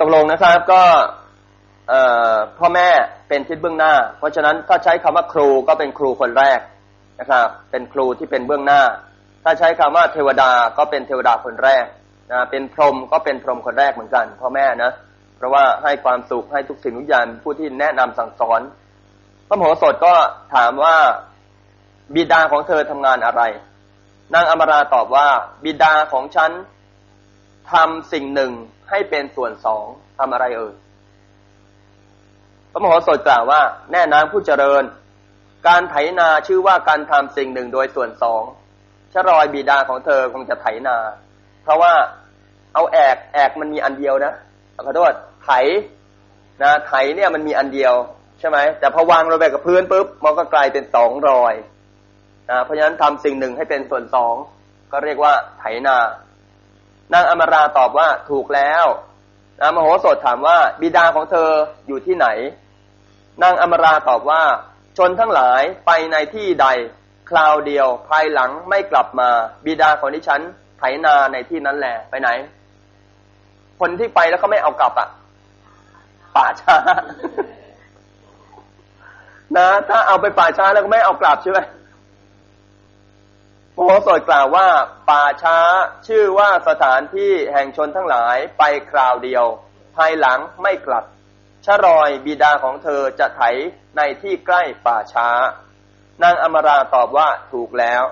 ตกลงนะครับก็พ่อแม่เป็นทิศเบื้องหน้า เพราะฉะนั้นถ้าใช้คำว่าครูก็เป็นครูคนแรกนะครับเป็นครูที่เป็นเบื้องหน้า ถ้าใช้คำว่าเทวดาก็เป็นเทวดาคนแรกนะเป็นพรหมก็เป็นพรหมคนแรกเหมือนกันพ่อแม่นะเพราะว่าให้ความสุขให้ทุกสิ่งทุกอย่างผู้ที่แนะนำสั่งสอน พระมโหสถก็ถามว่าบิดาของเธอทำงานอะไรนางอมราตอบว่าบิดาของฉัน ทำสิ่งหนึ่งให้เป็นส่วนสองทำอะไรเอ่ยพระมโหสถกล่าวว่า แน่นางผู้เจริญ การไถนาชื่อว่าการทำสิ่งหนึ่งโดยส่วนสองชรอยบิดาของเธอคงจะไถนา เพราะว่าเอาแอกแอกมันมีอันเดียวนะขอโทษไถนะไถเนี่ยมันมีอันเดียวใช่ไหมแต่พอวางลงไปกับพื้นปุ๊บมันก็กลายเป็นสองรอยนะเพราะฉะนั้นทำสิ่งหนึ่งให้เป็นส่วนสองก็เรียกว่าไถนา นางอมราตอบว่าถูกแล้วนางมโหสถถามว่าบิดาของเธออยู่ที่ไหน นางอมราตอบว่า ชนทั้งหลายไปในที่ใด คราวเดียวภายหลังไม่กลับมา บิดาของดิฉันไถนาในที่นั้นแหละไปไหน คนที่ไปแล้วเขาไม่เอากลับอะ ป่าช้า นะ ถ้าเอาไปป่าช้าแล้วก็ไม่เอากลับใช่ไหม โมโหสดกล่าวว่าป่าช้าชื่อว่าสถานที่แห่งชนทั้งหลายไปคราวเดียว ภายหลังไม่กลับชรอยบิดาของเธอจะไถในที่ใกล้ป่าช้านางอมราตอบว่าถูกแล้ว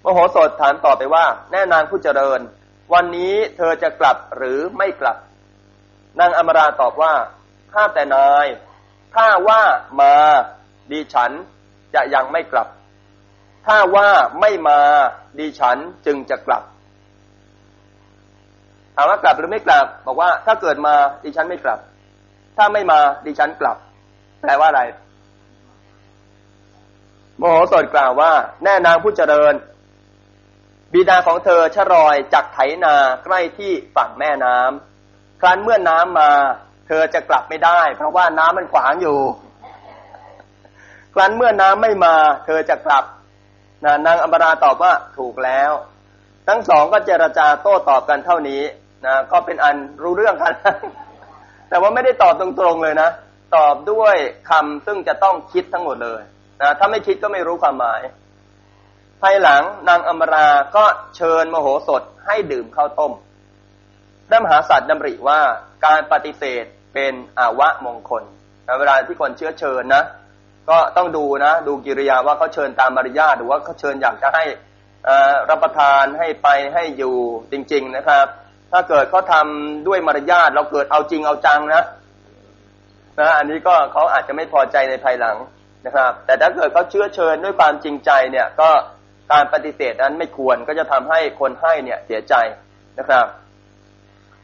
โมโหสดถามต่อไปว่า แน่นางผู้เจริญ วันนี้เธอจะกลับหรือไม่กลับ นางอมราตอบว่าข้าแต่นาย ถ้าว่ามาดิฉันจะยังไม่กลับ ถ้าว่าไม่มาดิฉันจึงจะกลับถามว่ากลับหรือไม่กลับ บอกว่าถ้าเกิดมาดิฉันไม่กลับ ถ้าไม่มาดิฉันกลับ แปลว่าอะไรโมโหสดกล่าวว่า แน่นางผู้เจริญ บิดาของเธอชะรอยจักไถนาใกล้ที่ฝั่งแม่น้ำครั้นเมื่อน้ำมา เธอจะกลับไม่ได้ เพราะว่าน้ำมันขวางอยู่ ครั้นเมื่อน้ำไม่มา เธอจะกลับ นะนางอมราตอบว่าถูกแล้ว ทั้งสองก็เจรจาโต้ตอบกันเท่านี้นะก็เป็นอันรู้เรื่องกัน แต่ว่าไม่ได้ตอบตรงๆเลยนะ ตอบด้วยคำซึ่งจะต้องคิดทั้งหมดเลยนะถ้าไม่คิดก็ไม่รู้ความหมาย ภายหลังนางอมราก็เชิญมโหสถให้ดื่มข้าวต้มด้มหาสัตว์ดำริว่าการปฏิเสธเป็นอาวะมงคลเวลาที่คนเชื้อเชิญนะ ก็ต้องดูนะ ดูกิริยาว่าเขาเชิญตามมารยาทหรือว่าเขาเชิญอยากจะให้รับประทานให้ไปให้อยู่จริง ๆนะครับ ถ้าเกิดเขาทาด้วยมารยาทเราเกิดเอาจริงเอาจังนะนะอันนี้ก็เขาอาจจะไม่พอใจในภายหลังนะครับ แต่ถ้าเกิดเขาเชื้อเชิญด้วยความจริงใจเนี่ยก็การปฏิเสธนั้นไม่ควรก็จะทำให้คนให้เนี่ยเสียใจนะครับ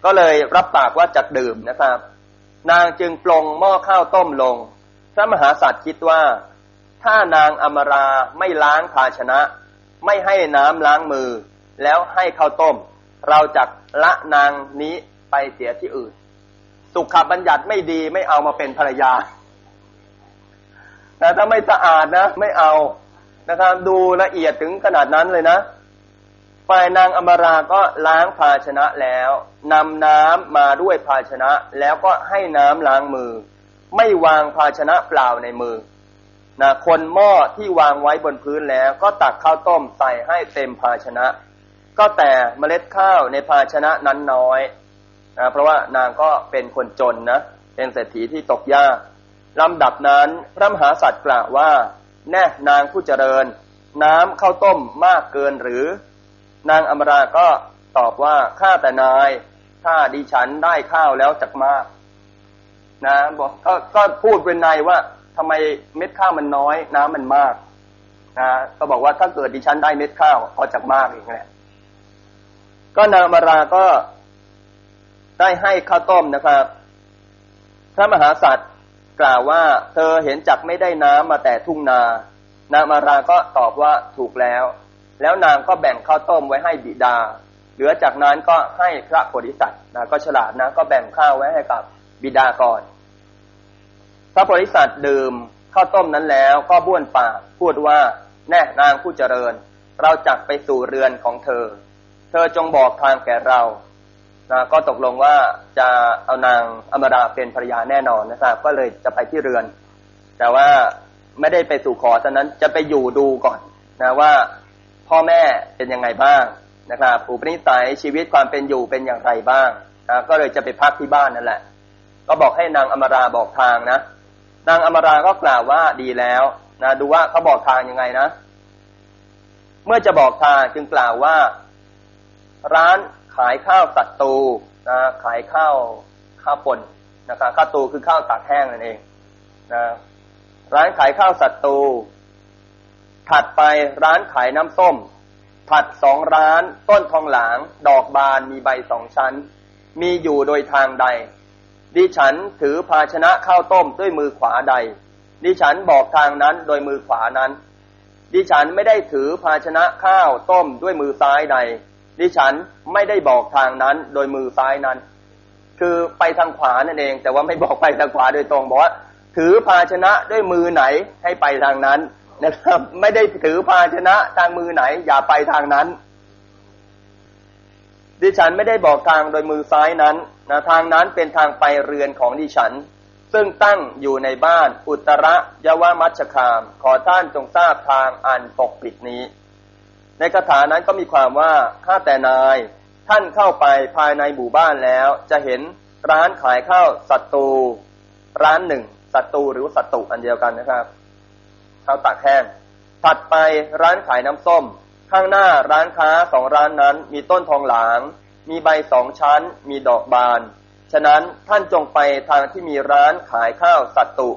ก็เลยรับปากว่าจะดื่มนะครับ นางจึงปลงหม้อข้าวต้มลง พระมหาสัตว์คิดว่า ถ้านางอมราไม่ล้างภาชนะ ไม่ให้น้ำล้างมือ แล้วให้ข้าวต้ม เราจะละนางนี้ไปเสียที่อื่น สุขบัญญัติไม่ดีไม่เอามาเป็นภรรยาแต่ถ้าไม่สะอาดนะ ไม่เอานะครับดูละเอียดถึงขนาดนั้นเลยนะฝ่ายนางอมราก็ล้างภาชนะแล้วนำน้ำมาด้วยภาชนะ แล้วก็ให้น้ำล้างมือ ไม่วางภาชนะเปล่าในมือนะคนหม้อที่วางไว้บนพื้นแล้ว ก็ตักข้าวต้มใส่ให้เต็มภาชนะ ก็แต่เมล็ดข้าวในภาชนะนั้นน้อยนะเพราะว่านางก็เป็นคนจนนะเป็นเศรษฐีที่ตกยากลำดับนั้นพระมหาสัตว์กล่าวว่า แน่นางผู้เจริญ น้ำข้าวต้มมากเกินหรือ นางอมราก็ตอบว่าข้าแต่นาย ถ้าดิฉันได้ข้าวแล้วจักมาก นะบอกก็พูดเป็นในว่าทำไมเม็ดข้าวมันน้อย น้ำมันมากนะก็บอกว่าถ้าเกิดดิฉันได้เม็ดข้าวพอจะมากเองแหละก็นางมาราก็ได้ให้ข้าวต้มนะครับ พระมหาสัตว์กล่าวว่า เธอเห็นจักไม่ได้น้ำมาแต่ทุ่งนา นางมาราก็ตอบว่าถูกแล้ว แล้วนางก็แบ่งข้าวต้มไว้ให้บิดา เหลือจากนั้นก็ให้พระโพธิสัตว์นะก็ฉลาดนะ ก็แบ่งข้าวไว้ให้กับบิดาก่อน พระโพธิสัตว์ดื่มข้าวต้มนั้นแล้วก็บ้วนปากพูดว่า แน่นางผู้เจริญ เราจักไปสู่เรือนของเธอ เธอจงบอกทางแก่เรานะก็ตกลงว่าจะเอานางอมราเป็นภรรยาแน่นอนนะครับ ก็เลยจะไปที่เรือน แต่ว่าไม่ได้ไปสู่ขอตอนนั้นจะไปอยู่ดูก่อนนะว่าพ่อแม่เป็นยังไงบ้างนะครับอุปนิสัยชีวิตความเป็นอยู่เป็นอย่างไรบ้างนะก็เลยจะไปพักที่บ้านนั่นแหละ ก็บอกให้นางอมราบอกทางนะ นางอมราก็กล่าวว่าดีแล้วนะดูว่าเขาบอกทางยังไงนะ เมื่อจะบอกทางจึงกล่าวว่า ร้านขายข้าวสัตตูนะขายข้าวข้าวป่นนะครับข้าวตูคือข้าวตากแห้งนั่นเองนะร้านขายข้าวสัตตู ถัดไปร้านขายน้ำส้ม ถัดสองร้านต้นทองหลาง ดอกบานมีใบสองชั้น มีอยู่โดยทางใด ดิฉันถือภาชนะข้าวต้มด้วยมือขวาใด ดิฉันบอกทางนั้นโดยมือขวานั้น ดิฉันไม่ได้ถือภาชนะข้าวต้มด้วยมือซ้ายใด ดิฉันไม่ได้บอกทางนั้นโดยมือซ้ายนั้น คือไปทางขวานั่นเอง แต่ว่าไม่บอกไปทางขวาโดยตรงบอกว่าถือภาชนะด้วยมือไหนให้ไปทางนั้นนะครับ ไม่ได้ถือภาชนะทางมือไหน อย่าไปทางนั้น ดิฉันไม่ได้บอกทางโดยมือซ้ายนั้น นะทางนั้นเป็นทางไปเรือนของดิฉัน ซึ่งตั้งอยู่ในบ้านอุตระยวมัชคาม ขอท่านจงทราบทางอันปกปิดนี้ ในคาถานั้นก็มีความว่าข้าแต่นายท่านเข้าไปภายในหมู่บ้านแล้ว จะเห็นร้านขายข้าวสัตตูร้านหนึ่งสัตตูหรือสัตตุอันเดียวกันนะครับข้าวตากแห้งถัดไปร้านขายน้ำส้ม ข้างหน้าร้านค้าสองร้านนั้นมีต้นทองหลาง มีใบสองชั้น มีดอกบาน ฉะนั้นท่านจงไปทางที่มีร้านขายข้าวสัตตุ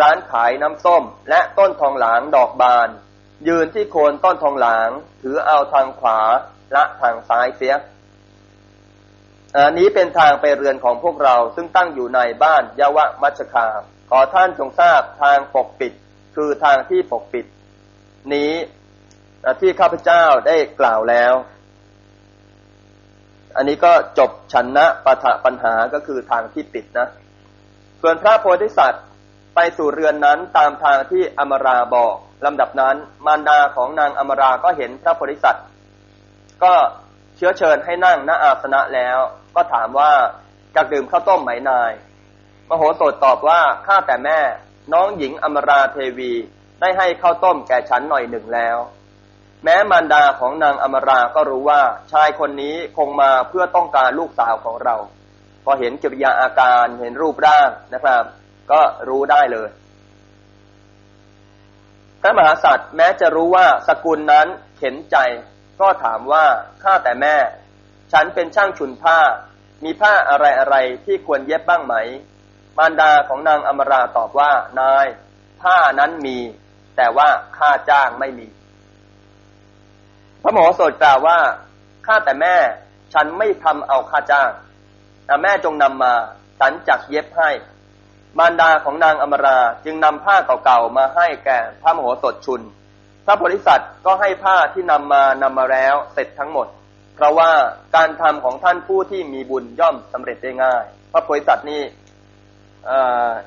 ร้านขายน้ำส้ม และต้นทองหลางดอกบาน ยืนที่โคนต้นทองหลาง ถือเอาทางขวาละทางซ้ายเสียอันนี้เป็นทางไปเรือนของพวกเราซึ่งตั้งอยู่ในบ้านยาวะมัชคา ขอท่านจงทราบทางปกปิด คือทางที่ปกปิด นี้ที่ข้าพเจ้าได้กล่าวแล้ว อันนี้ก็จบชันนะปะทะปัญหาก็คือทางที่ปิดนะ ส่วนพระโพธิสัตว์ไปสู่เรือนนั้นตามทางที่อมราบอกลำดับนั้นมารดาของนางอมราก็เห็นพระโพธิสัตว์ก็เชื้อเชิญให้นั่งณอาสนะแล้ว ก็ถามว่าจะดื่มข้าวต้มไหมนาย มโหสถตอบว่าข้าแต่แม่น้องหญิงอมราเทวีได้ให้ข้าวต้มแก่ฉันหน่อยหนึ่งแล้ว แม้มารดาของนางอมราก็รู้ว่าชายคนนี้คงมาเพื่อต้องการลูกสาวของเรา พอเห็นกิริยาอาการเห็นรูปร่างนะครับ ก็รู้ได้เลยพระมหาสัตว์แม้จะรู้ว่าสกุลนั้นเข็นใจ ก็ถามว่าข้าแต่แม่ ฉันเป็นช่างชุนผ้า มีผ้าอะไรอะไรที่ควรเย็บบ้างไหม มารดาของนางอมราตอบว่านาย ผ้านั้นมี แต่ว่าค่าจ้างไม่มี พระหมอสดกล่าวว่าข้าแต่แม่ฉันไม่ทำเอาค่าจ้างแต่แม่จงนำมาฉันจักเย็บให้ มารดาของนางอมราจึงนำผ้าเก่าๆมาให้แก่พระมโหสถชุน พระโพธิสัตว์ก็ให้ผ้าที่นำมานำมาแล้วเสร็จทั้งหมด เพราะว่าการทำของท่านผู้ที่มีบุญย่อมสำเร็จได้ง่าย พระโพธิสัตว์นี่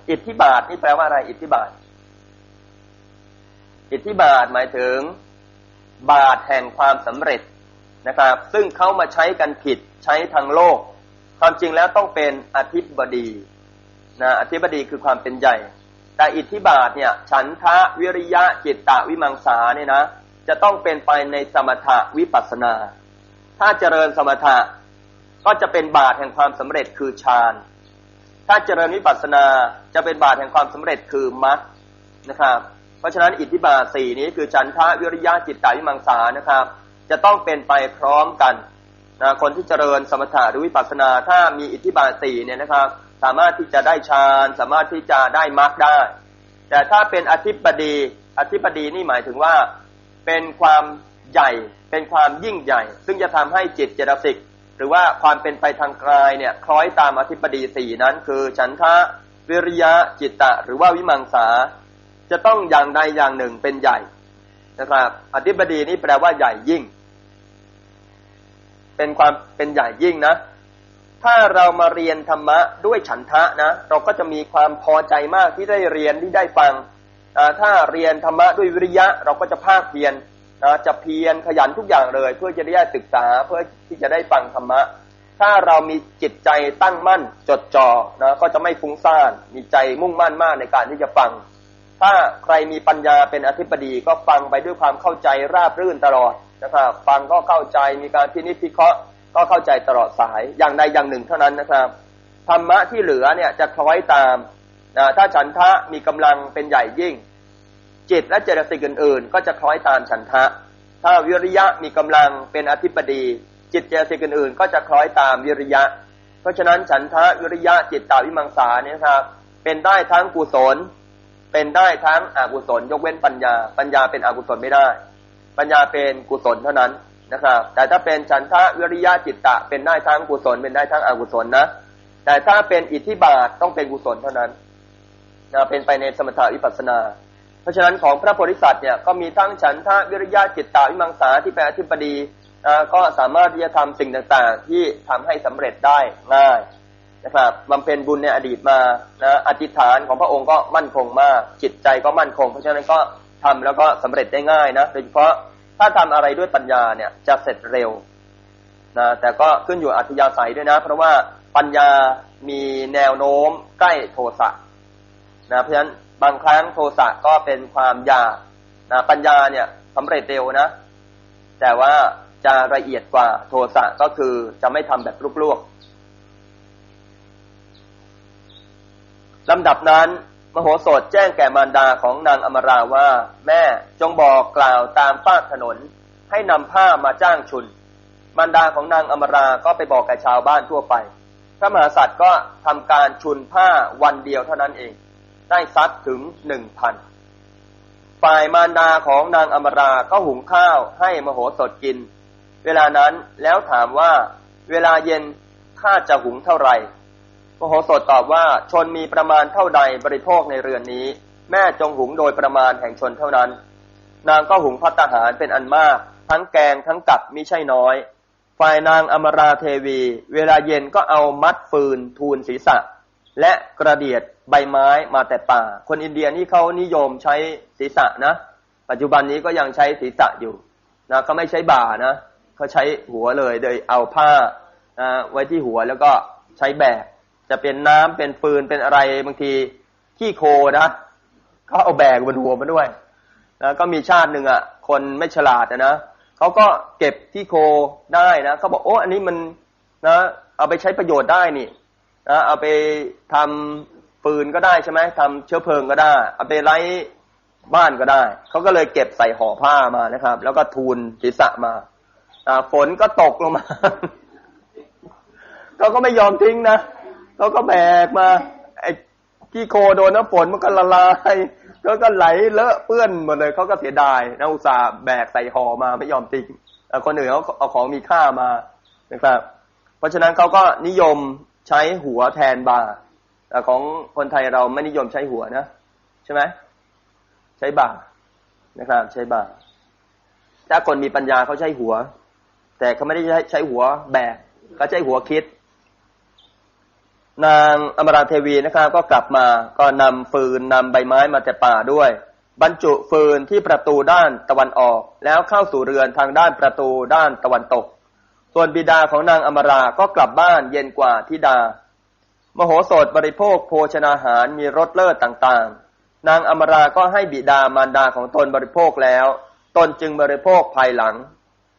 อิทธิบาทนี่แปลว่าอะไรอิทธิบาท อิทธิบาทหมายถึง บาทแห่งความสำเร็จนะครับ ซึ่งเขามาใช้กันผิดใช้ทางโลก ความจริงแล้วต้องเป็นอธิบดีนะอธิบดีคือความเป็นใหญ่ แต่อิทธิบาทเนี่ยฉันทะวิริยะจิตตะวิมังสาเนี่ยนะจะต้องเป็นไปในสมถะวิปัสนา ถ้าเจริญสมถะก็จะเป็นบาทแห่งความสำเร็จคือฌาน ถ้าเจริญวิปัสนาจะเป็นบาทแห่งความสำเร็จคือมรรคนะครับ เพราะฉะนั้นอิทธิบาทสี่นี้คือฉันทะวิริยะจิตตะวิมังสานะครับ จะต้องเป็นไปพร้อมกันนะคนที่เจริญสมถะหรือวิปัสสนาถ้ามีอิทธิบาทสี่เนี่ยนะครับ สามารถที่จะได้ฌาน สามารถที่จะได้มรรคได้ แต่ถ้าเป็นอธิบดีอธิบดีนี่หมายถึงว่าเป็นความใหญ่เป็นความยิ่งใหญ่ ซึ่งจะทำให้จิตเจตสิกหรือว่าความเป็นไปทางกายเนี่ยคล้อยตามอธิบดีสี่นั้น คือฉันทะวิริยะจิตตะ หรือว่าวิมังสา จะต้องอย่างใดอย่างหนึ่งเป็นใหญ่นะครับ อธิบดีนี่แปลว่าใหญ่ยิ่ง เป็นความเป็นใหญ่ยิ่งนะ ถ้าเรามาเรียนธรรมะด้วยฉันทะนะ เราก็จะมีความพอใจมากที่ได้เรียนที่ได้ฟัง ถ้าเรียนธรรมะด้วยวิริยะ เราก็จะภาคเพียรจะเพียรขยันทุกอย่างเลย เพื่อจะได้ศึกษาเพื่อที่จะได้ฟังธรรมะ ถ้าเรามีจิตใจตั้งมั่นจดจ่อนะก็จะไม่ฟุ้งซ่านมีใจมุ่งมั่นมากในการที่จะฟัง ถ้าใครมีปัญญาเป็นอธิบดีก็ฟังไปด้วยความเข้าใจราบรื่นตลอดนะครับฟังก็เข้าใจมีการพินิจพิเคราะห์ก็เข้าใจตลอดสายอย่างใดอย่างหนึ่งเท่านั้นนะครับธรรมะที่เหลือเนี่ยจะคล้อยตามนะถ้าฉันทะมีกำลังเป็นใหญ่ยิ่ง จิตและเจตสิกอื่นๆ ก็จะคล้อยตามฉันทะ ถ้าวิริยะมีกำลังเป็นอธิบดี จิตเจตสิกอื่นๆ ก็จะคล้อยตามวิริยะ เพราะฉะนั้นฉันทะวิริยะจิตตาวิมังสาเนี่ยครับเป็นได้ทั้งกุศล เป็นได้ทั้งอกุศล ยกเว้นปัญญา ปัญญาเป็นอกุศลไม่ได้ ปัญญาเป็นกุศลเท่านั้นนะครับแต่ถ้าเป็นฉันทะวิริยะจิตตะ เป็นได้ทั้งกุศลเป็นได้ทั้งอกุศลนะ แต่ถ้าเป็นอิทธิบาทต้องเป็นกุศลเท่านั้นนะเป็นไปในสมถะวิปัสสนา เพราะฉะนั้นของพระโพธิสัตว์เนี่ยก็มีทั้งฉันทะวิริยะจิตตาวิมังสาที่เป็นอธิปดีก็สามารถที่จะทำสิ่งต่างๆ ที่ทำให้สำเร็จได้ง่าย นะครับบำเพ็ญบุญในอดีตมานะอธิษฐานของพระองค์ก็มั่นคงมาก จิตใจก็มั่นคง เพราะฉะนั้นก็ทำแล้วก็สำเร็จได้ง่ายนะโดยเฉพาะถ้าทำอะไรด้วยปัญญาเนี่ยจะเสร็จเร็วนะแต่ก็ขึ้นอยู่อัธยาศัยด้วยนะ เพราะว่าปัญญามีแนวโน้มใกล้โทสะนะเพราะฉะนั้นบางครั้งโทสะก็เป็นความยากนะปัญญาเนี่ยสำเร็จเร็วนะ แต่ว่าจะละเอียดกว่าโทสะก็คือจะไม่ทำแบบลวกๆ ลำดับนั้น มโหสถแจ้งแก่มารดาของนางอมราว่า แม่จงบอกกล่าวตามฟากถนน ให้นำผ้ามาจ้างชุน มารดาของนางอมราก็ไปบอกแก่ชาวบ้านทั่วไป พระมหากษัตริย์ก็ทำการชุนผ้าวันเดียวเท่านั้นเอง ได้ซักถึงหนึ่งพันฝ่ายมารดาของนางอมราก็หุงข้าวให้มโหสถกิน เวลานั้นแล้วถามว่า เวลาเย็นข้าจะหุงเท่าไหร่ มโหสถตอบว่าชนมีประมาณเท่าใดบริโภคในเรือนนี้ แม่จงหุงโดยประมาณแห่งชนเท่านั้น นางก็หุงพัตาหารเป็นอันมาก ทั้งแกงทั้งกับมิใช่น้อย ฝ่ายนางอมราเทวี เวลาเย็นก็เอามัดฟืนทูลศีรษะ และกระเดียดใบไม้มาแต่ป่า คนอินเดียนี่เขานิยมใช้ศีรษะนะ ปัจจุบันนี้ก็ยังใช้ศีรษะอยู่นะเขาไม่ใช้บ่านะเขาใช้หัวเลยโดยเอาผ้านะไว้ที่หัวแล้วก็ใช้แบก จะเป็นน้ำเป็นฟืนเป็นอะไรบางทีขี้โคนะเขาเอาแบกบนหัวมาด้วยนะก็มีชาติหนึ่งอะ คนไม่ฉลาดนะเขาก็เก็บที่โคได้นะเขาบอกโอ้อันนี้มันนะ เอาไปใช้ประโยชน์ได้นี่นะเอาไปทำฟืนก็ได้ใช่ไหมทำเชื้อเพลิงก็ได้ เอาไปไล่บ้านก็ได้ เขาก็เลยเก็บใส่ห่อผ้ามานะครับ แล้วก็ทูลศีรษะมาฝนก็ตกลงมาเขาก็ไม่ยอมทิ้งนะ เขาก็แบกมา ไอ้ที่โคโดนน้ำฝนมันก็ละลายเขาก็ไหลเลอะเปื้อนหมดเลยเขาก็เสียดายนะอุตส่าห์แบกใส่ห่อมาไม่ยอมทิ้งคนอื่นเขาเอาของมีค่ามานะครับ เพราะฉะนั้นเขาก็นิยมใช้หัวแทนบาแต่ของคนไทยเราไม่นิยมใช้หัวนะ ใช่ไหมใช้บานะครับ ใช้บาถ้าคนมีปัญญาเขาใช้หัว แต่เขาไม่ได้ใช้ใช้หัวแบกเขาใช้หัวคิด นางอมราเทวีนะครับก็กลับมาก็นำฟืนนำใบไม้มาแต่ป่าด้วย บรรจุฟืนที่ประตูด้านตะวันออก แล้วเข้าสู่เรือนทางด้านประตูด้านตะวันตก ส่วนบิดาของนางอมราก็กลับบ้านเย็นกว่าทิดา มโหสถบริโภคโภชนาหารมีรสเลิศต่างๆ นางอมราก็ให้บิดามารดาของตนบริโภคแล้ว ตนจึงบริโภคภายหลัง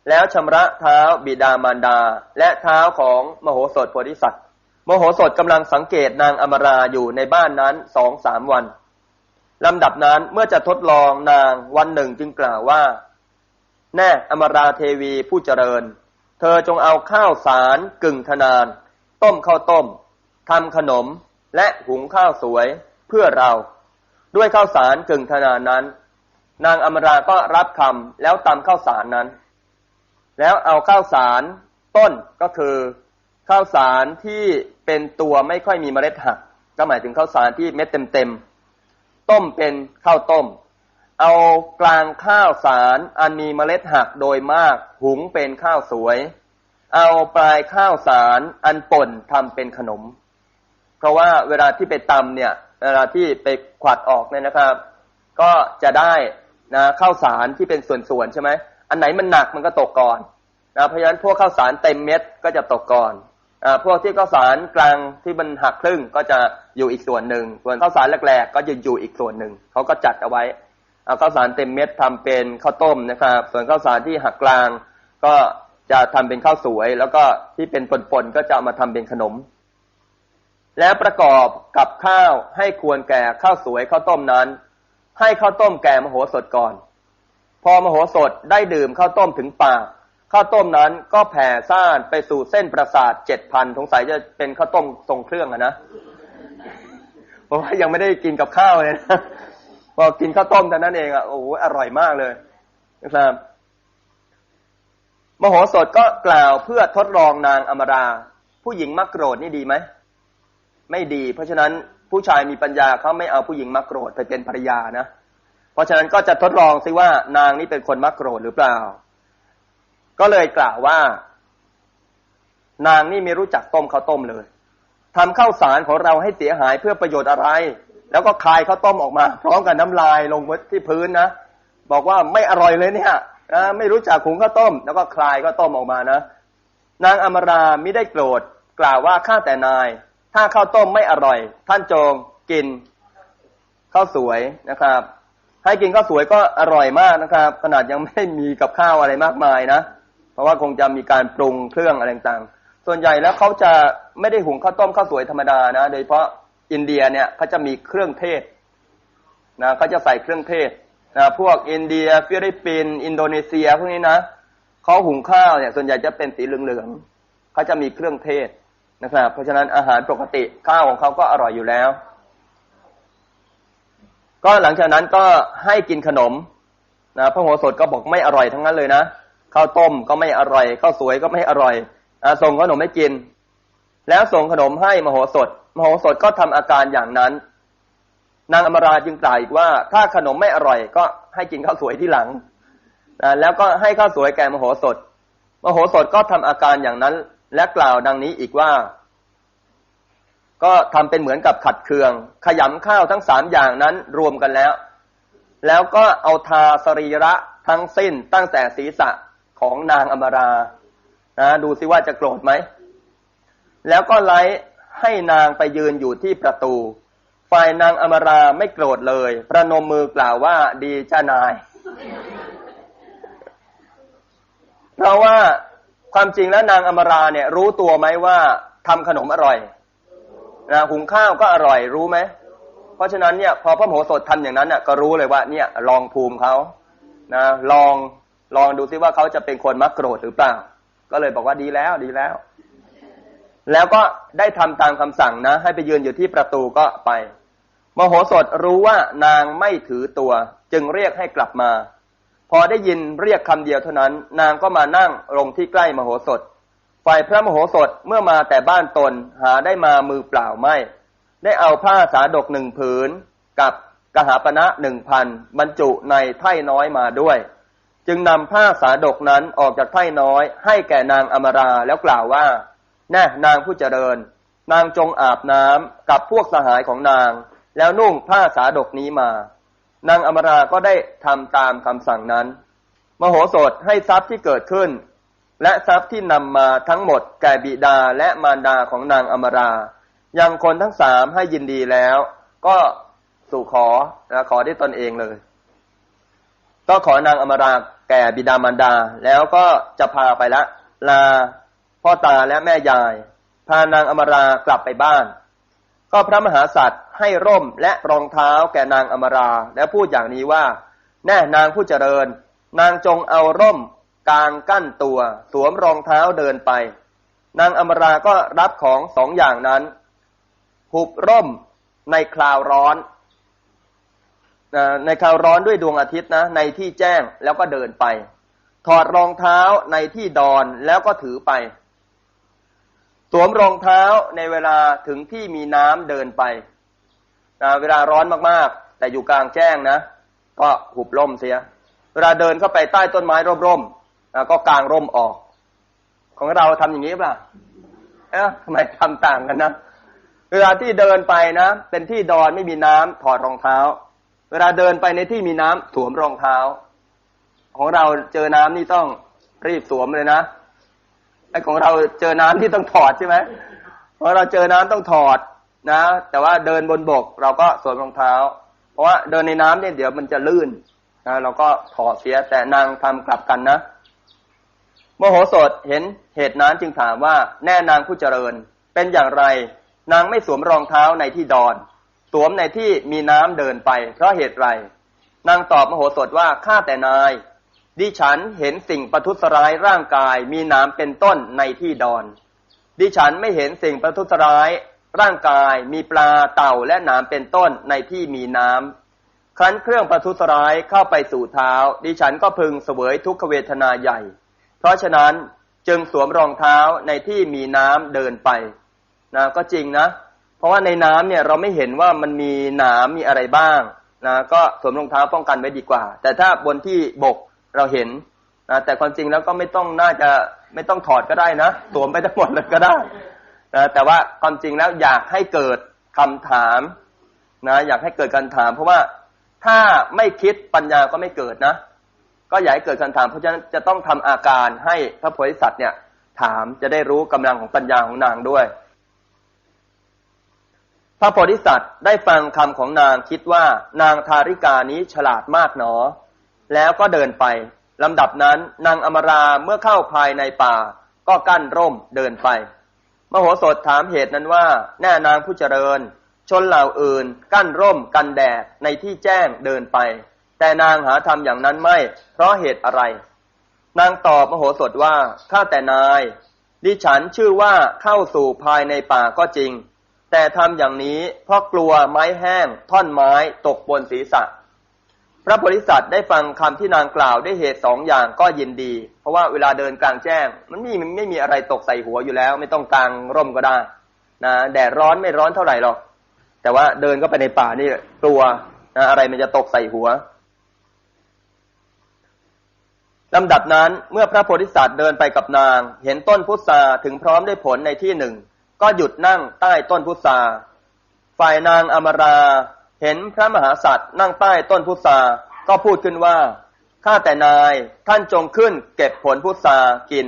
แล้วชำระเท้าบิดามารดาและเท้าของมโหสถโพธิสัตว์ มโหสถกำลังสังเกตนางอมราอยู่ในบ้านนั้นสองสามวันลำดับนั้นเมื่อจะทดลองนางวันหนึ่งจึงกล่าวว่า แน่อมราเทวีผู้เจริญ เธอจงเอาข้าวสารกึ่งทนาน ต้มข้าวต้มทำขนมและหุงข้าวสวยเพื่อเรา ด้วยข้าวสารกึ่งทนานนั้น นางอมราก็รับคำแล้วตำข้าวสารนั้น แล้วเอาข้าวสารต้นก็คือ ข้าวสารที่ เป็นตัวไม่ค่อยมีเมล็ดหัก ก็หมายถึงข้าวสารที่เม็ดเต็มๆ ต้มเป็นข้าวต้ม เอากลางข้าวสารอันมีเมล็ดหักโดยมาก หุงเป็นข้าวสวย เอาปลายข้าวสารอันป่นทำเป็นขนม เพราะว่าเวลาที่ไปตำเนี่ยเวลาที่ไปขวัดออกเนี่ยนะครับ ก็จะได้นะข้าวสารที่เป็นส่วนๆใช่ไหมอันไหนมันหนักมันก็ตกก่อนนะเพราะฉะนั้นพวกข้าวสารเต็มเม็ดก็จะตกก่อน พวกที่ข้าวสารกลางที่มันหักครึ่งก็จะอยู่อีกส่วนหนึ่ง ส่วนข้าวสารแรกๆก็จะอยู่อีกส่วนหนึ่งเขาก็จัดเอาไว้เอาข้าวสารเต็มเม็ดทำเป็นข้าวต้มนะครับ ส่วนข้าวสารที่หักกลาง ก็จะทำเป็นข้าวสวย แล้วก็ที่เป็นปนๆก็จะามาทำเป็นขนม แล้วประกอบกับข้าวให้ควรแก่ข้าวสวยข้าวต้มนั้น ให้ข้าวต้มแก่มโหสถก่อน พอมโหสถได้ดื่มข้าวต้มถึงปาก ข้าวต้มนั้นก็แผ่ซ่านไปสู่เส้นประสาทเจ็ดพันสงสัยจะเป็นข้าวต้มทรงเครื่องอะนะเพราะว่ายังไม่ได้กินกับข้าวเลยนะพอกินข้าวต้มแต่นั้นเองอะโอ้โหอร่อยมากเลยนะครับมโหสถก็กล่าวเพื่อทดลองนางอมรา ผู้หญิงมักโกรธนี่ดีไหมไม่ดี เพราะฉะนั้นผู้ชายมีปัญญาเขาไม่เอาผู้หญิงมักโกรธไปเป็นภรรยานะ เพราะฉะนั้นก็จะทดลองซิว่านางนี้เป็นคนมักโกรธหรือเปล่า ก็เลยกล่าวว่า นางนี่ไม่รู้จักต้มข้าวต้มเลยทำข้าวสารของเราให้เสียหายเพื่อประโยชน์อะไร แล้วก็คายข้าวต้มออกมา พร้อมกับน้ำลายลงที่พื้นนะบอกว่าไม่อร่อยเลยเนี่ยนะไม่รู้จักหุงข้าวต้ม แล้วก็คลายข้าวต้มออกมานะ นางอมราไม่ได้โกรธกล่าวว่าข้าแต่นาย ถ้าข้าวต้มไม่อร่อย ท่านจงกินข้าวสวยนะครับ ให้กินข้าวสวยก็อร่อยมากนะครับ ขนาดยังไม่มีกับข้าวอะไรมากมายนะ ราะว่าคงจะมีการปรุงเครื่องอะไรต่างๆ ส่วนใหญ่แล้วเขาจะไม่ได้หุงข้าวต้มข้าวสวยธรรมดานะ โดยเฉพาะอินเดียเนี่ยเขาจะมีเครื่องเทศนะเขาจะใส่เครื่องเทศนะพวกอินเดียฟิลิปปินส์อินโดนีเซียพวกนี้นะเขาหุงข้าวเนี่ยส่วนใหญ่จะเป็นสีเหลืองๆเขาจะมีเครื่องเทศนะครับ เพราะฉะนั้นอาหารปกติข้าวของเขาก็อร่อยอยู่แล้ว ก็หลังจากนั้นก็ให้กินขนมนะพระโหสถก็บอกไม่อร่อยทั้งนั้นเลยนะ ข้าวต้มก็ไม่อร่อยข้าวสวยก็ไม่อร่อยอส่งขนมให้กิน แล้วส่งขนมให้มโหสถ มโหสถก็ทำอาการอย่างนั้น นางอมราจึงกล่าวอีกว่า ถ้าขนมไม่อร่อย ก็ให้กินข้าวสวยที่หลังนะแล้วก็ให้ข้าวสวยแก่มโหสถ มโหสถก็ทำอาการอย่างนั้น และกล่าวดังนี้อีกว่า ก็ทำเป็นเหมือนกับขัดเคือง ขยำข้าวทั้งสามอย่างนั้นรวมกันแล้ว แล้วก็เอาทาสรีระทั้งสิ้นตั้งแต่ศีรษะ ของนางอมรานะดูซิว่าจะโกรธไหม แล้วก็ไล่ให้นางไปยืนอยู่ที่ประตู ฝ่ายนางอมราไม่โกรธเลย ประนมมือกล่าวว่าดีเจ้านาย เพราะว่าความจริงแล้วนางอมราเนี่ย รู้ตัวไหมว่าทำขนมอร่อยนะหุงข้าวก็อร่อยรู้ไหม เพราะฉะนั้นเนี่ยพอพระโมโหสถทำอย่างนั้นน่ะก็รู้เลยว่า เนี่ยลองภูมิเขานะลอง ลองดูซิว่าเขาจะเป็นคนมักโกรธหรือเปล่า ก็เลยบอกว่าดีแล้วดีแล้ว แล้วก็ได้ทำตามคำสั่งนะ ให้ไปยืนอยู่ที่ประตูก็ไป มโหสถรู้ว่านางไม่ถือตัว จึงเรียกให้กลับมา พอได้ยินเรียกคำเดียวเท่านั้น นางก็มานั่งลงที่ใกล้มโหสถฝ่ายพระมโหสถเมื่อมาแต่บ้านตนหาได้มามือเปล่าไม่ ได้เอาผ้าสาดกหนึ่งผืน กับกหาปณะหนึ่งพันบรรจุในไถ่น้อยมาด้วย จึงนำผ้าสาดกนั้นออกจากไถ่น้อย ให้แก่นางอมราแล้วกล่าวว่าแน่นางผู้เจริญ นางจงอาบน้ำกับพวกสหายของนาง แล้วนุ่งผ้าสาดกนี้มา นางอมราก็ได้ทำตามคำสั่งนั้น มโหสถให้ทรัพย์ที่เกิดขึ้น และทรัพย์ที่นำมาทั้งหมดแก่บิดาและมารดาของนางอมรายังคนทั้งสามให้ยินดีแล้ว ก็สู่ขอขอได้ตนเองเลย ก็ขอนางอมราแก่บิดามารดา แล้วก็จะพาไปละ ลาพ่อตาและแม่ยาย พานางอมรากลับไปบ้าน ก็พระมหาสัตว์ให้ร่มและรองเท้าแก่นางอมราแล้วพูดอย่างนี้ว่า แน่นางผู้เจริญ นางจงเอาร่มกางกั้นตัว สวมรองเท้าเดินไป นางอมราก็รับของสองอย่างนั้น หุบร่มในคราวร้อน ในคราวร้อนด้วยดวงอาทิตย์นะ ในที่แจ้งแล้วก็เดินไป ถอดรองเท้าในที่ดอนแล้วก็ถือไป สวมรองเท้าในเวลาถึงที่มีน้ำเดินไปนะเวลาร้อนมากๆ แต่อยู่กลางแจ้งนะ ก็หุบร่มเสีย เวลาเดินเข้าไปใต้ต้นไม้ร่มๆนะก็กางร่มออก ของเราทำอย่างนี้ป่ะเอ๊ะทำไมทำต่างกันนะ เวลาที่เดินไปนะ เป็นที่ดอนไม่มีน้ำถอดรองเท้า เวลาเดินไปในที่มีน้ำสวมรองเท้า ของเราเจอน้ำนี่ต้องรีบสวมเลยนะไอ้ของเราเจอน้ำที่ต้องถอดใช่ไหมเพราะเราเจอน้ำต้องถอดนะ แต่ว่าเดินบนบกเราก็สวมรองเท้า เพราะว่าเดินในน้ำเนี่ยเดี๋ยวมันจะลื่นนะเราก็ถอดเสียแต่นางทำกลับกันนะโมโหสดเห็นเหตุนั้นจึงถามว่าแน่นางผู้เจริญเป็นอย่างไร นางไม่สวมรองเท้าในที่ดอน สวมในที่มีน้ำเดินไป เพราะเหตุไร นางตอบมโหสถว่าข้าแต่นาย ดิฉันเห็นสิ่งประทุษร้ายร่างกาย มีน้ำเป็นต้นในที่ดอน ดิฉันไม่เห็นสิ่งประทุษร้าย ร่างกายมีปลาเต่าและน้ำเป็นต้นในที่มีน้ำครั้นเครื่องประทุษร้ายเข้าไปสู่เท้า ดิฉันก็พึงเสวยทุกขเวทนาใหญ่ เพราะฉะนั้นจึงสวมรองเท้าในที่มีน้ำเดินไปนะก็จริงนะ เพราะว่าในน้ำเนี่ยเราไม่เห็นว่ามันมีหนามมีอะไรบ้างนะก็สวมรองเท้าป้องกันไว้ดีกว่า แต่ถ้าบนที่บกเราเห็นนะแต่ความจริงแล้วก็ไม่ต้องน่าจะไม่ต้องถอดก็ได้นะสวมไปทั้งหมดเลยก็ได้นะแต่ว่าความจริงแล้วอยากให้เกิดคำถามนะอยากให้เกิดการถาม เพราะว่าถ้าไม่คิดปัญญาก็ไม่เกิดนะ ก็อยากให้เกิดคำถาม เพราะฉะนั้นจะต้องทำอาการให้พระโพธิสัตว์เนี่ยถามจะได้รู้กำลังของปัญญาของนางด้วย พระโพธิสัตว์ได้ฟังคำของนางคิดว่านางทาริกานี้ฉลาดมากหนอ แล้วก็เดินไปลำดับนั้นนางอมราเมื่อเข้าภายในป่า ก็กั้นร่มเดินไป มโหสถถามเหตุนั้นว่าแน่นางผู้เจริญ ชนเหล่าอื่น กั้นร่มกันแดดในที่แจ้งเดินไป แต่นางหาทำอย่างนั้นไม่ เพราะเหตุอะไร นางตอบมโหสถว่าข้าแต่นาย ดิฉันชื่อว่าเข้าสู่ภายในป่าก็จริง แต่ทำอย่างนี้เพราะกลัวไม้แห้ง ท่อนไม้ตกบนศีรษะ พระโพธิสัตว์ได้ฟังคำที่นางกล่าวได้เหตุสองอย่างก็ยินดี เพราะว่าเวลาเดินกลางแจ้ง มันมีมันไม่มีอะไรตกใส่หัวอยู่แล้ว ไม่ต้องกลางร่มก็ได้นะแดดร้อนไม่ร้อนเท่าไหร่หรอกแต่ว่าเดินก็ไปในป่านี่กลัวนะอะไรมันจะตกใส่หัวลำดับนั้นเมื่อพระโพธิสัตว์เดินไปกับนาง เห็นต้นพุทราถึงพร้อมได้ผลในที่หนึ่ง ก็หยุดนั่งใต้ต้นพุทราฝ่ายนางอมราเห็นพระมหาสัตว์นั่งใต้ต้นพุทราก็พูดขึ้นว่าข้าแต่นายท่านจงขึ้นเก็บผลพุทรากิน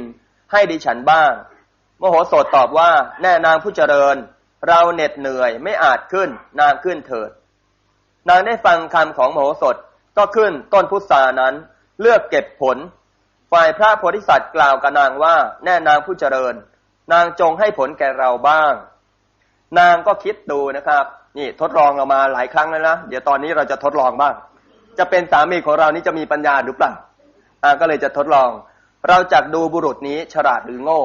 ให้ดิฉันบ้าง มโหสถตอบว่าแน่นางผู้เจริญ เราเหน็ดเหนื่อยไม่อาจขึ้นนางขึ้นเถิด นางได้ฟังคำของมโหสถก็ขึ้นต้นพุทรานั้น เลือกเก็บผล ฝ่ายพระโพธิสัตว์กล่าวกับนางว่าแน่นางผู้เจริญ นางจงให้ผลแก่เราบ้าง นางก็คิดดูนะครับ นี่ทดลองเรามาหลายครั้งแล้วนะ เดี๋ยวตอนนี้เราจะทดลองบ้าง จะเป็นสามีของเรานี่จะมีปัญญาหรือเปล่าอ่าก็เลยจะทดลอง เราจักดูบุรุษนี้ฉลาดหรือโง่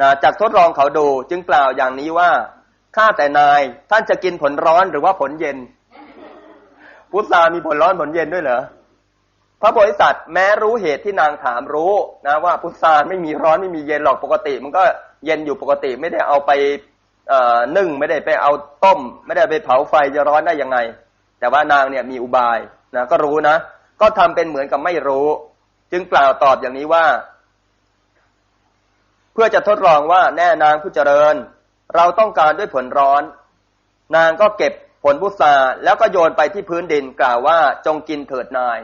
นะจากทดลองเขาดูจึงกล่าวอย่างนี้ว่าข้าแต่นายท่านจะกินผลร้อนหรือว่าผลเย็นพุทธามีผลร้อนผลเย็นด้วยเหรอ พระโพธิสัตว์แม้รู้เหตุที่นางถามรู้นะว่าพุทธาไม่มีร้อนไม่มีเย็นหรอกปกติ มันก็เย็นอยู่ปกติไม่ได้เอาไปนึ่งไม่ได้ไปเอาต้ม ไม่ได้ไปเผาไฟจะร้อนได้ยังไง แต่ว่านางเนี่ยมีอุบายนะก็รู้นะ ก็ทำเป็นเหมือนกับไม่รู้ จึงกล่าวตอบอย่างนี้ว่า เพื่อจะทดลองว่าแน่นางผู้เจริญ เราต้องการด้วยผลร้อน นางก็เก็บผลพุทราแล้วก็โยนไปที่พื้นดินกล่าวว่าจงกินเถิดนาย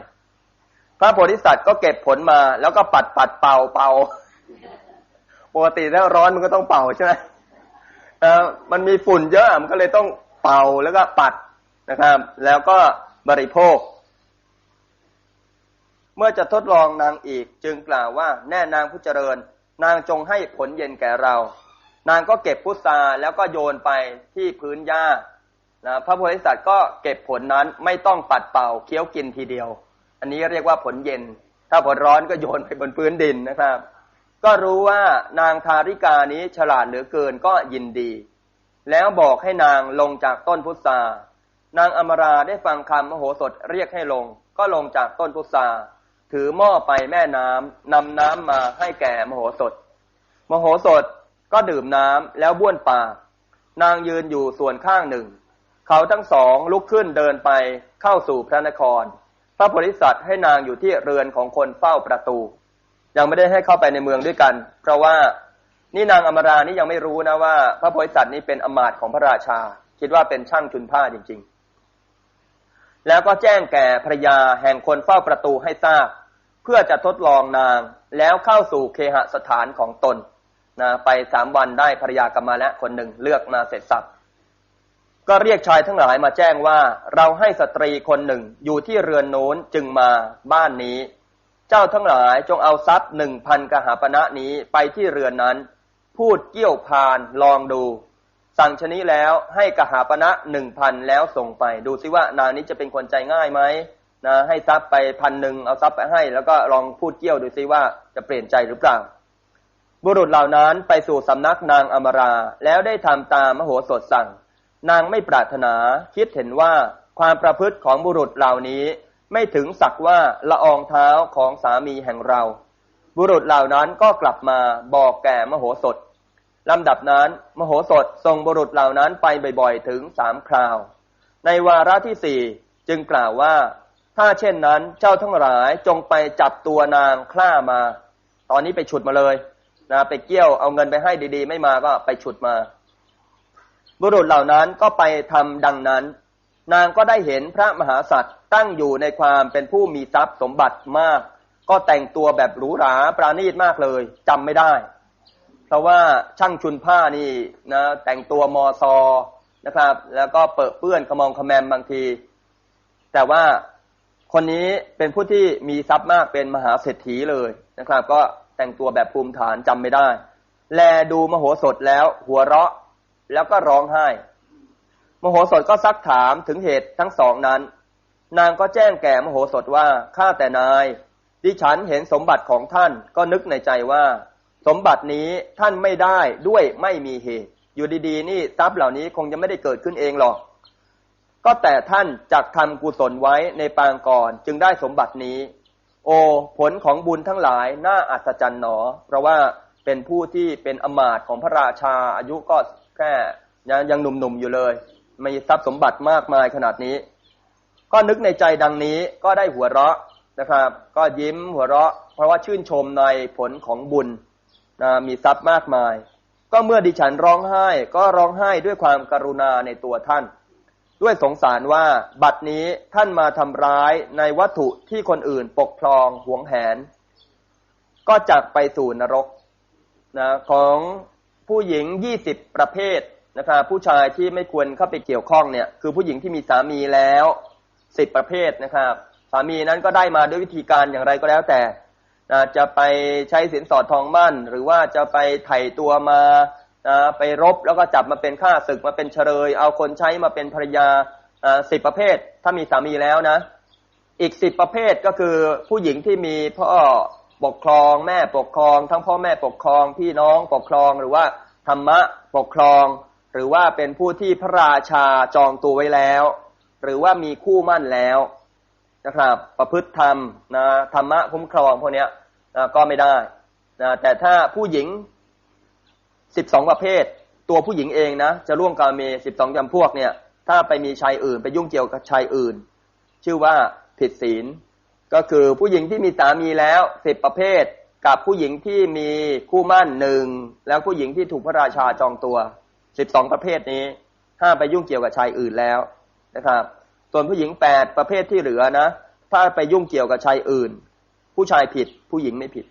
พระโพธิสัตว์ก็เก็บผลมา แล้วก็ปัดปัดเป่าเป่าปกติแล้วร้อนมันก็ต้องเป่าใช่ไหมมันมีฝุ่นเยอะมันก็เลยต้องเป่าแล้วก็ปัดนะครับ แล้วก็บริโภค เมื่อจะทดลองนางอีกจึงกล่าวว่า แน่นางผู้เจริญ นางจงให้ผลเย็นแก่เรา นางก็เก็บพุทราแล้วก็โยนไปที่พื้นหญ้านะพระโพธิสัตว์ก็เก็บผลนั้นไม่ต้องปัดเป่าเคี้ยวกินทีเดียว อันนี้เรียกว่าผลเย็น ถ้าผลร้อนก็โยนไปบนพื้นดินนะครับ ก็รู้ว่านางทาริกานี้ฉลาดเหลือเกินก็ยินดี แล้วบอกให้นางลงจากต้นพุทรานางอมราได้ฟังคำมโหสถเรียกให้ลง ก็ลงจากต้นพุทราถือหม้อไปแม่น้ำนำน้ำมาให้แก่มโหสถ มโหสถก็ดื่มน้ำแล้วบ้วนปากนางยืนอยู่ส่วนข้างหนึ่ง เขาทั้งสองลุกขึ้นเดินไปเข้าสู่พระนคร พระโพธิสัตว์ให้นางอยู่ที่เรือนของคนเฝ้าประตู ยังไม่ได้ให้เข้าไปในเมืองด้วยกัน เพราะว่านี่นางอมรานี่ยังไม่รู้นะว่า พระโพธิสัตว์นี้เป็นอมาตของพระราชา คิดว่าเป็นช่างชุนผ้าจริง ๆ แล้วก็แจ้งแก่ภรยาแห่งคนเฝ้าประตูให้ทราบ เพื่อจะทดลองนางแล้วเข้าสู่เคหสถานของตนนะไปสามวันได้ภรรยากลับมาแล้วคนหนึ่งเลือกมาเสร็จสับ ก็เรียกชายทั้งหลายมาแจ้งว่าเราให้สตรีคนหนึ่งอยู่ที่เรือนโน้นจึงมาบ้านนี้ เจ้าทั้งหลายจงเอาทรัพย์หนึ่งพันกหาปณะนี้ไปที่เรือนนั้น พูดเกี่ยวพานลองดู สั่งชนี้แล้วให้กหาปณะหนึ่งพันแล้วส่งไป ดูซิว่านางนี้จะเป็นคนใจง่ายไหมนะให้ทรัพย์ไปพันหนึ่งเอาทรัพย์ไปให้ แล้วก็ลองพูดเกี่ยวดูซิว่าจะเปลี่ยนใจหรือเปล่าบุรุษเหล่านั้นไปสู่สำนักนางอมรา แล้วได้ทำตามมโหสถสั่ง นางไม่ปรารถนาคิดเห็นว่าความประพฤติของบุรุษเหล่านี้ไม่ถึงสักว่าละอองเท้าของสามีแห่งเรา บุรุษเหล่านั้นก็กลับมาบอกแก่มโหสถลำดับนั้นมโหสถส่งบุรุษเหล่านั้นไปบ่อยๆถึงสามคราว ในวาระที่สี่จึงกล่าวว่า ถ้าเช่นนั้นเจ้าทั้งหลายจงไปจับตัวนางคล้ามา ตอนนี้ไปฉุดมาเลยนะไปเกี่ยวเอาเงินไปให้ดีๆ ไม่มาก็ไปฉุดมา บุรุษเหล่านั้นก็ไปทำดังนั้น นางก็ได้เห็นพระมหาสัตว์ตั้งอยู่ในความเป็นผู้มีทรัพย์สมบัติมาก ก็แต่งตัวแบบหรูหราปราณีตมากเลยจำไม่ได้ เพราะว่าช่างชุนผ้านี่นะ แต่งตัวมอซอนะครับ แล้วก็เปิดเปื้อนขมองขแมมบางที แต่ว่าคนนี้เป็นผู้ที่มีทรัพย์มากเป็นมหาเศรษฐีเลยนะครับ ก็แต่งตัวแบบภูมิฐานจำไม่ได้ แลดูมโหสถแล้วหัวเราะ แล้วก็ร้องไห้ มโหสถก็ซักถามถึงเหตุทั้งสองนั้น นางก็แจ้งแก่มโหสถว่าข้าแต่นาย ดิฉันเห็นสมบัติของท่านก็นึกในใจว่า สมบัตินี้ท่านไม่ได้ด้วยไม่มีเหตุ อยู่ดีๆ นี่ทรัพย์เหล่านี้คงจะไม่ได้เกิดขึ้นเองหรอก ก็แต่ท่านจักทำกุศลไว้ในปางก่อนจึงได้สมบัตินี้ โอผลของบุญทั้งหลายน่าอัศจรรย์หนอ เพราะว่า เป็นผู้ที่เป็นอมาตของพระราชาอายุก็แค่ยังยังหนุ่มๆอยู่เลยมีทรัพย์สมบัติมากมายขนาดนี้ ก็นึกในใจดังนี้ก็ได้หัวเราะนะครับ ก็ยิ้มหัวเราะ เพราะว่าชื่นชมในผลของบุญนะมีทรัพย์มากมาย ก็เมื่อดิฉันร้องไห้ ก็ร้องไห้ด้วยความกรุณาในตัวท่าน ด้วยสงสารว่าบัดนี้ท่านมาทำร้ายในวัตถุที่คนอื่นปกครองหวงแหน ก็จักไปสู่นรก นะของผู้หญิงยี่สิบประเภทนะครับผู้ชายที่ไม่ควรเข้าไปเกี่ยวข้องเนี่ยคือผู้หญิงที่มีสามีแล้วสิบประเภทนะครับ สามีนั้นก็ได้มาด้วยวิธีการอย่างไรก็แล้วแต่นะจะไปใช้สินสอดทองมั่น หรือว่าจะไปไถ่ตัวมานะไปรบแล้วก็จับมาเป็นข้าศึกมาเป็นเฉลย เอาคนใช้มาเป็นภรรยาสิบประเภท ถ้ามีสามีแล้วนะ อีกสิบประเภทก็คือผู้หญิงที่มีพ่อ ปกครองแม่ปกครอง ทั้งพ่อแม่ปกครองพี่น้องปกครองหรือว่าธรรมะปกครอง หรือว่าเป็นผู้ที่พระราชาจองตัวไว้แล้ว หรือว่ามีคู่มั่นแล้วนะครับประพฤติธรรมนะธรรมะคุ้มครองพวกนี้นะก็ไม่ได้นะแต่ถ้าผู้หญิงสิบสองประเภท ตัวผู้หญิงเองนะจะร่วมกาเมสิบสองจำพวกเนี่ย ถ้าไปมีชายอื่น ไปยุ่งเกี่ยวกับชายอื่น ชื่อว่าผิดศีล ก็คือผู้หญิงที่มีสามีแล้วสิบประเภท กับผู้หญิงที่มีคู่มั่นหนึ่งแล้วผู้หญิงที่ถูกพระราชาจองตัวสิบสองประเภทนี้ห้ามไปยุ่งเกี่ยวกับชายอื่นแล้วนะครับ ส่วนผู้หญิงแปดประเภทที่เหลือนะ ถ้าไปยุ่งเกี่ยวกับชายอื่น ผู้ชายผิดผู้หญิงไม่ผิด